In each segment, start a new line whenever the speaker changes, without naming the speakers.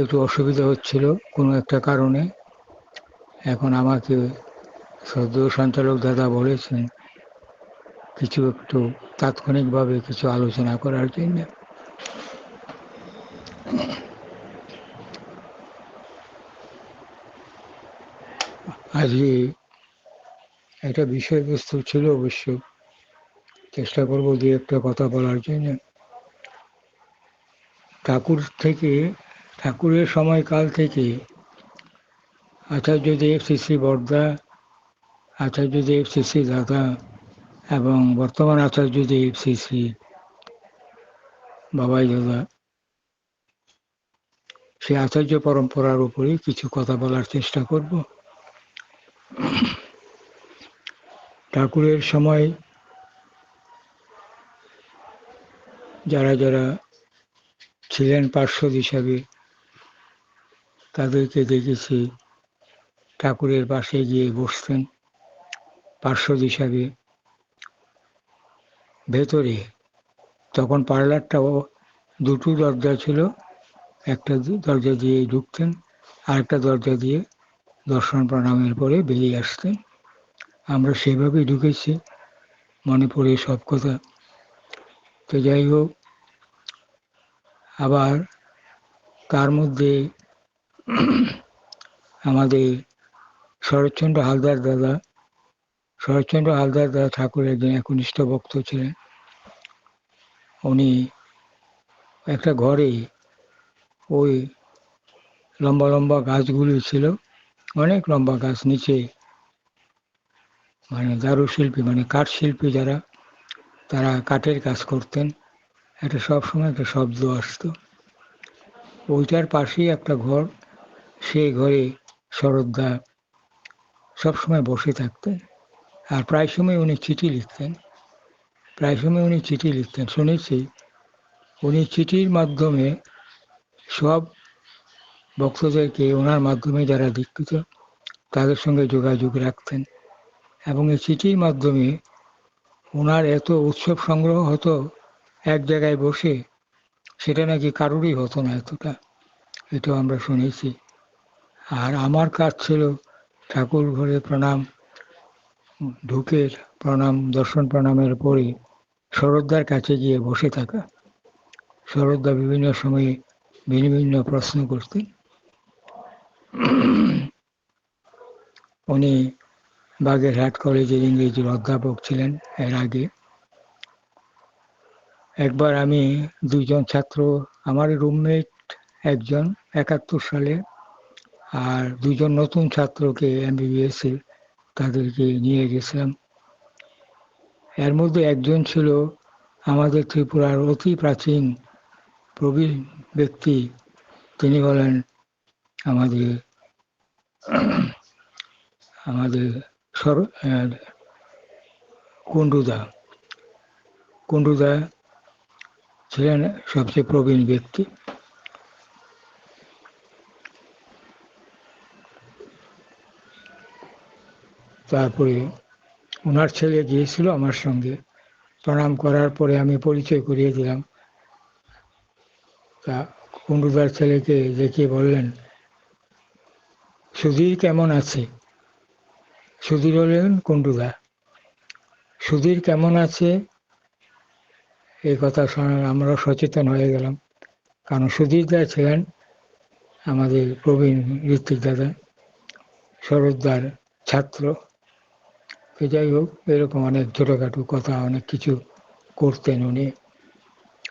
একটু অসুবিধা হচ্ছিল কোনো একটা কারণে। এখন আমাকে সদ্য সঞ্চালক দাদা বলেছেন, কিছু একটু তাৎক্ষণিকভাবে কিছু আলোচনা করার জন্য। আজকে একটা বিষয়বস্তু ছিল অবশ্য, চেষ্টা করব দু একটা কথা বলার জন্য। ঠাকুর থেকে ঠাকুরের সময়কাল থেকে আচার্যদেব শ্রী শ্রী বর্দা আচার্যদেব শ্রী শ্রী দাদা এবং বর্তমান আচার্যদেব শ্রী শ্রী বাবাই দাদা, সেই আচার্য পরম্পরার উপরে কিছু কথা বলার চেষ্টা করব। ঠাকুরের সময় যারা যারা ছিলেন পার্শ্বদ হিসাবে তাদেরকে দেখেছি। ঠাকুরের পাশে গিয়ে বসতেন পার্শ্বদ হিসাবে ভেতরে তখন পার্লারটাও দুটো দরজা ছিল। একটা দরজা দিয়ে ঢুকতেন আর একটা দরজা দিয়ে দর্শন প্রণামের পরে বেরিয়ে আসতেন। আমরা সেভাবেই ঢুকেছি, মনে পড়ে সব কথা। তো যাই হোক, আবার তার মধ্যে আমাদের শরৎচন্দ্র হালদার দাদা, শরৎচন্দ্র হালদার দাদা ঠাকুর একজন একনিষ্ঠ ভক্ত ছিলেন। উনি একটা ঘরে ওই লম্বা লম্বা গাছগুলি ছিল, অনেক লম্বা গাছ, নিচে মানে দারু শিল্পী মানে কাঠ শিল্পী যারা, তারা কাঠের কাজ করতেন। একটা সবসময় একটা শব্দ আসতো। ওইটার পাশেই একটা ঘর সেই ঘরে শরদ্দা সবসময় বসে থাকতেন আর প্রায় সময় উনি চিঠি লিখতেন। প্রায় সময় উনি চিঠি লিখতেন। শুনেছি উনি চিঠির মাধ্যমে সব ভক্তদেরকে ওনার মাধ্যমে যারা দীক্ষিত, তাদের সঙ্গে যোগাযোগ রাখতেন। এবং এই চিঠির মাধ্যমে ওনার এত উৎসব সংগ্রহ হতো এক জায়গায় বসে, সেটা নাকি কারোরই হতো না এতটা। এটাও আমরা শুনেছি। আর আমার কাজ ছিল ঠাকুর ঘরে প্রণাম, ঢুকে প্রণাম, দর্শন প্রণামের পরে শরদ্দার কাছে গিয়ে বসে থাকা। শরদ্দা বিভিন্ন সময়ে ভিন্ন ভিন্ন প্রশ্ন করতেন। উনি বাগেরহাট কলেজের ইংরেজির অধ্যাপক ছিলেন এর আগে। একবার আমি দুজন ছাত্র, আমার রুমমেট একজন একাত্তর সালে আর দুজন নতুন ছাত্রকে এমবিবিএসে তাদেরকে নিয়ে গেছিলাম। এর মধ্যে একজন ছিল আমাদের ত্রিপুরার অতি প্রাচীন প্রবীণ ব্যক্তি। তিনি হলেন আমাদের আমাদের সর কুণ্ডুদা। কুণ্ডুদা ছিলেন সবচেয়ে প্রবীণ ব্যক্তি। তারপরে ওনার ছেলে গিয়েছিল আমার সঙ্গে। প্রণাম করার পরে আমি পরিচয় করিয়ে দিলাম। তা কুণ্ডুদার ছেলেকে দেখে বললেন, সুধীর কেমন আছে? সুধীর হলেন কুণ্ডুদা। সুধীর কেমন আছে? এই কথা শোনা আমরা সচেতন হয়ে গেলাম। কারণ সুধীর দা ছিলেন আমাদের প্রবীণ ঋত্বিক দাদা, শরৎদার ছাত্র। তো যাই হোক, এরকম অনেক ছোটোখাটো কথা, অনেক কিছু করতেন উনি।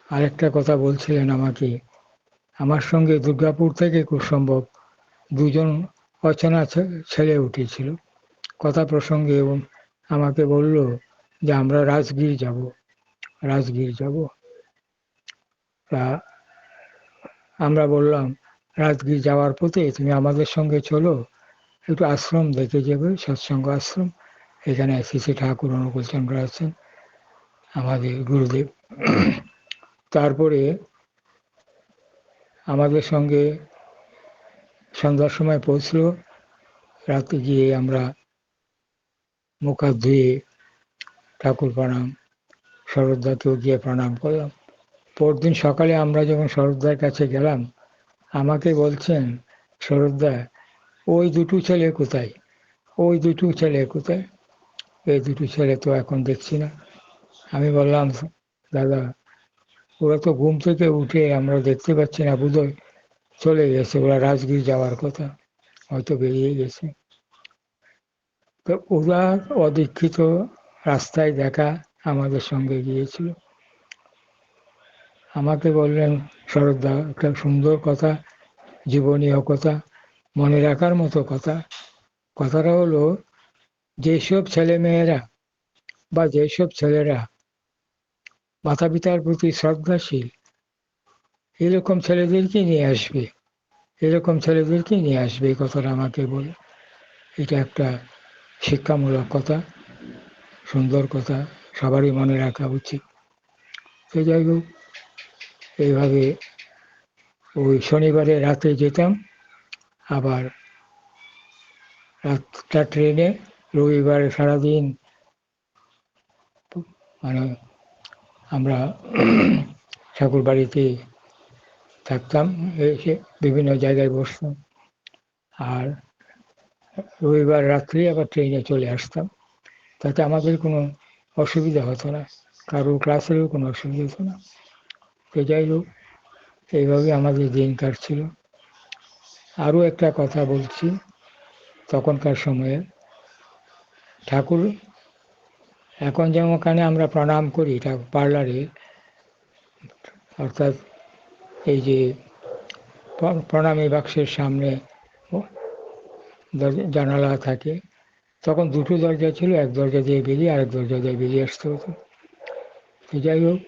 আরেকটা কথা বলছিলেন আমাকে, আমার সঙ্গে দুর্গাপুর থেকে খুব সম্ভব দুজন অচেনা ছেলে উঠেছিল। কথা প্রসঙ্গে এবং আমাকে বলল যে, আমরা রাজগীর যাব রাজগীর যাব। তা আমরা বললাম, রাজগীর যাওয়ার পথে তুমি আমাদের সঙ্গে চলো, একটু আশ্রম দেখে যাবে, সৎসঙ্গ আশ্রম। এখানে শ্রী ঠাকুর অনুকূলচন্দ্র আছেন, আমাদের গুরুদেব। তারপরে আমাদের সঙ্গে সন্ধ্যার সময় পৌঁছলো, রাতে গিয়ে আমরা মুখ ধুয়ে ঠাকুর প্রণাম শরৎদাকেও গিয়ে প্রণাম করলাম। পরদিন সকালে আমরা যখন শরৎদার কাছে গেলাম, আমাকে বলছেন, শরৎদা, ওই দুটো ছেলে কোথায়? ওই দুটো ছেলে কোথায়? এই দুটো ছেলে তো এখন দেখছি না। আমি বললাম, দাদা, ওরা তো ঘুম থেকে উঠে আমরা দেখতে পাচ্ছি না, বোধহয় চলে গেছে। ওরা রাজগীর যাওয়ার কথা, হয়তো বেরিয়ে গেছে। তো ওরা অদীক্ষিত রাস্তায় দেখা আমাদের সঙ্গে গিয়েছিল। আমাকে বললেন, শরৎদা, একটা সুন্দর কথা, জীবনীয় কথা, মনে রাখার মতো কথা। কথাটা হলো যেসব ছেলেমেয়েরা বা যেসব ছেলেরা মাতা পিতার প্রতি শ্রদ্ধাশীল, এরকম ছেলেদেরকে নিয়ে আসবে, এরকম ছেলেদেরকে নিয়ে আসবে এই কথাটা আমাকে বলে। এটা একটা শিক্ষামূলক কথা, সুন্দর কথা, সবারই মনে রাখা উচিত। তো যাই হোক, এইভাবে ওই শনিবারে রাতে যেতাম, আবার রাতটা ট্রেনে রবিবারে সারাদিন মানে আমরা ঠাকুর বাড়িতে থাকতাম, এসে বিভিন্ন জায়গায় বসতাম। আর রবিবার রাত্রি আবার ট্রেনে চলে আসতাম। তাতে আমাদের কোনো অসুবিধা হতো না, কারোর ক্লাসেরও কোনো অসুবিধা হতো না। তো যাই হোক, এইভাবে আমাদের দিন কাটছিল। আরও একটা কথা বলছি তখনকার সময়ে। ঠাকুর, এখন যেমন ওখানে আমরা প্রণাম করি ঠাকুর পার্লারে, অর্থাৎ এই যে প্রণামী বাক্সের সামনে জানালা থাকে, তখন দুটো দরজা ছিল, এক দরজা দিয়ে বেরিয়ে আরেক দরজা দিয়ে বেরিয়ে আসতে হতো। তো যাই হোক,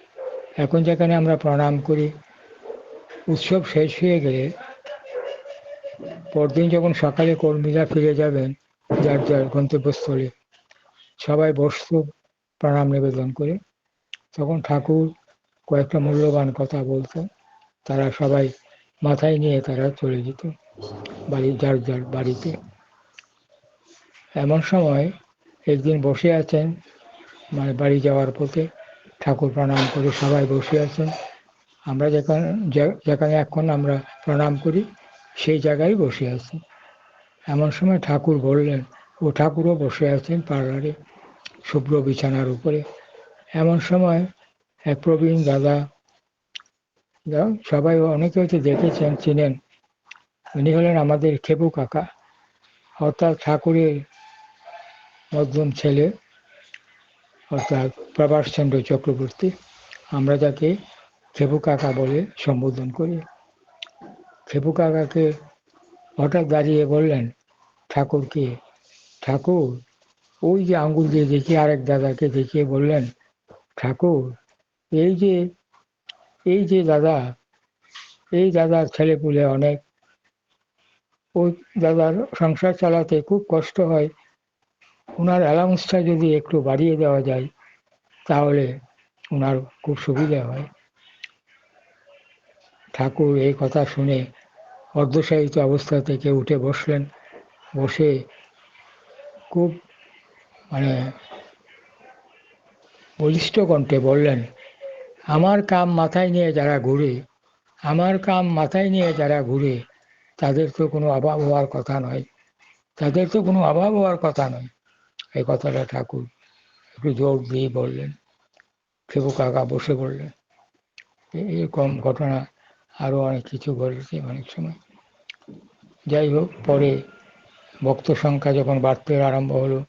এখন যেখানে আমরা প্রণাম করি, উৎসব শেষ হয়ে গেলে পরদিন যখন সকালে কর্মীরা ফিরে যাবেন, যার যার গন্তব্যস্থলে সবাই বসত প্রণাম নিবেদন করে। তখন ঠাকুর কয়েকটা মূল্যবান কথা বলতো। তারা সবাই মাথায় নিয়ে তারা চলে যেত বাড়ি, যার যার বাড়িতে। এমন সময় একদিন বসে আছেন মানে বাড়ি যাওয়ার পথে ঠাকুর প্রণাম করে সবাই বসে আছেন। আমরা যেখানে যেখানে এখন আমরা প্রণাম করি, সেই জায়গায় বসে আছি। এমন সময় ঠাকুর বললেন ও ঠাকুরও বসে আছেন পার্লারে শুভ্র বিছানার উপরে। এমন সময় এক প্রবীণ দাদা সবাই অনেকে হয়তো দেখেছেন, চিনেন। উনি হলেন আমাদের খেপু কাকা, অর্থাৎ ঠাকুরের মধ্যম ছেলে, অর্থাৎ প্রভাষচন্দ্র চক্রবর্তী। আমরা যাকে খেপু কাকা বলে সম্বোধন করি। খেপু কাকাকে হঠাৎ দাঁড়িয়ে বললেন, ঠাকুরকে ঠাকুর, ওই যে আঙ্গুল দিয়ে দেখিয়ে আরেক দাদাকে দেখিয়ে বললেন, ঠাকুর, এই যে এই যে দাদা, এই দাদার ছেলেপুলে অনেক, ওই দাদার সংসার চালাতে খুব কষ্ট হয় ওনার অ্যালাউন্সটা যদি একটু বাড়িয়ে দেওয়া যায়, তাহলে ওনার খুব সুবিধা হয়। ঠাকুর এই কথা শুনে অর্ধসাহিত অবস্থা থেকে উঠে বসলেন, বসে খুব মানে বলিষ্ঠ কণ্ঠে বললেন, আমার কাম মাথায় নিয়ে যারা ঘুরে, আমার কাম মাথায় নিয়ে যারা ঘুরে, তাদের তো কোনো অভাব হওয়ার কথা নয়, তাদের তো কোনো অভাব হওয়ার কথা নয়। এই কথাটা ঠাকুর একটু জোর দিয়ে বললেন। খেবু কাকা বসে বললেন এরকম ঘটনা আরও অনেক কিছু ঘটেছে অনেক সময়। যাই হোক, পরে ভক্ত সংখ্যা যখন বাড়তে আরম্ভ হলো,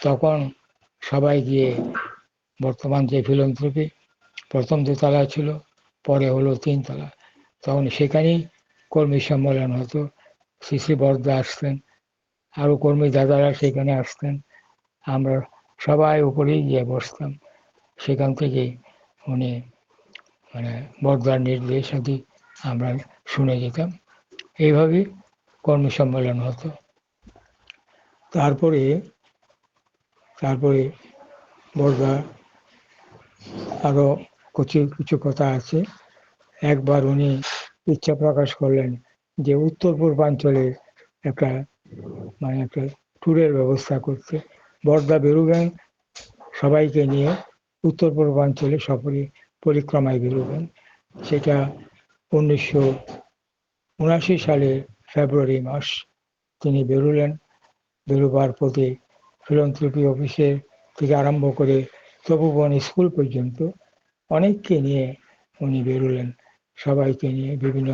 তখন সবাই গিয়ে বর্তমান যে ফিলন্থ্রপি প্রথম দোতলা ছিল, পরে হলো তিনতলা। তখন সেখানেই কর্মী সম্মেলন হতো। শ্রী শ্রী বরদা আসতেন আরও কর্মী দাদারা সেখানে আসতেন। আমরা সবাই উপরেই গিয়ে বসতাম। সেখান থেকে উনি মানে বরদার নির্দেশ আদি আমরা শুনে যেতাম এইভাবে কর্মী সম্মেলন হতো। তারপরে তারপরে বরদা আরও কিছু কিছু কথা আছে। একবার উনি ইচ্ছা প্রকাশ করলেন যে উত্তর পূর্বাঞ্চলে একটা মানে একটা ট্যুরের ব্যবস্থা করতে। বর্দা বেরোবেন, সবাইকে নিয়ে উত্তর পূর্বাঞ্চলে সফরে পরিক্রমায় বেরোবেন। সেটা উনিশশো উনাশি সালের ফেব্রুয়ারি মাস তিনি বেরোলেন। বেরোবার পথে ফিলন্থ্রপি অফিসের থেকে আরম্ভ করে তপোবন স্কুল পর্যন্ত অনেককে নিয়ে উনি বেরোলেন। সবাইকে নিয়ে বিভিন্ন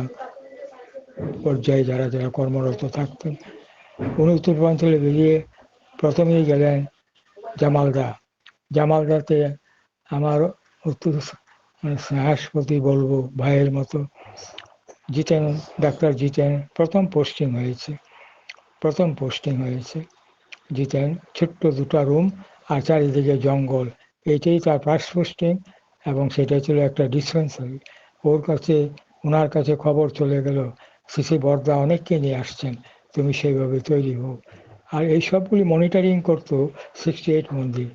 পর্যায়ে যারা যারা কর্মরত থাকতেন। উনি উত্তর পূর্বাঞ্চলে বেরিয়ে প্রথমেই গেলেন জামালদা। জামালদাতে আমার উত্তর মানে স্নেহাসপতি বলব, ভাইয়ের মতো জিতেন, ডাক্তার জিতেন। প্রথম পোস্টিং হয়েছে। প্রথম পোস্টিং হয়েছে জিতেন ছোট্ট দুটো রুম আর চারিদিকে জঙ্গল। এটাই তার ফার্স্ট পোস্টিং এবং সেটা ছিল একটা ডিসপেন্সারি ওর কাছে ওনার কাছে খবর চলে গেল সিসি বর্দা অনেককে নিয়ে আসছেন, তুমি সেইভাবে তৈরি হও আর এই সবগুলি মনিটরিং করতো সিক্সটি এইট মন্দির।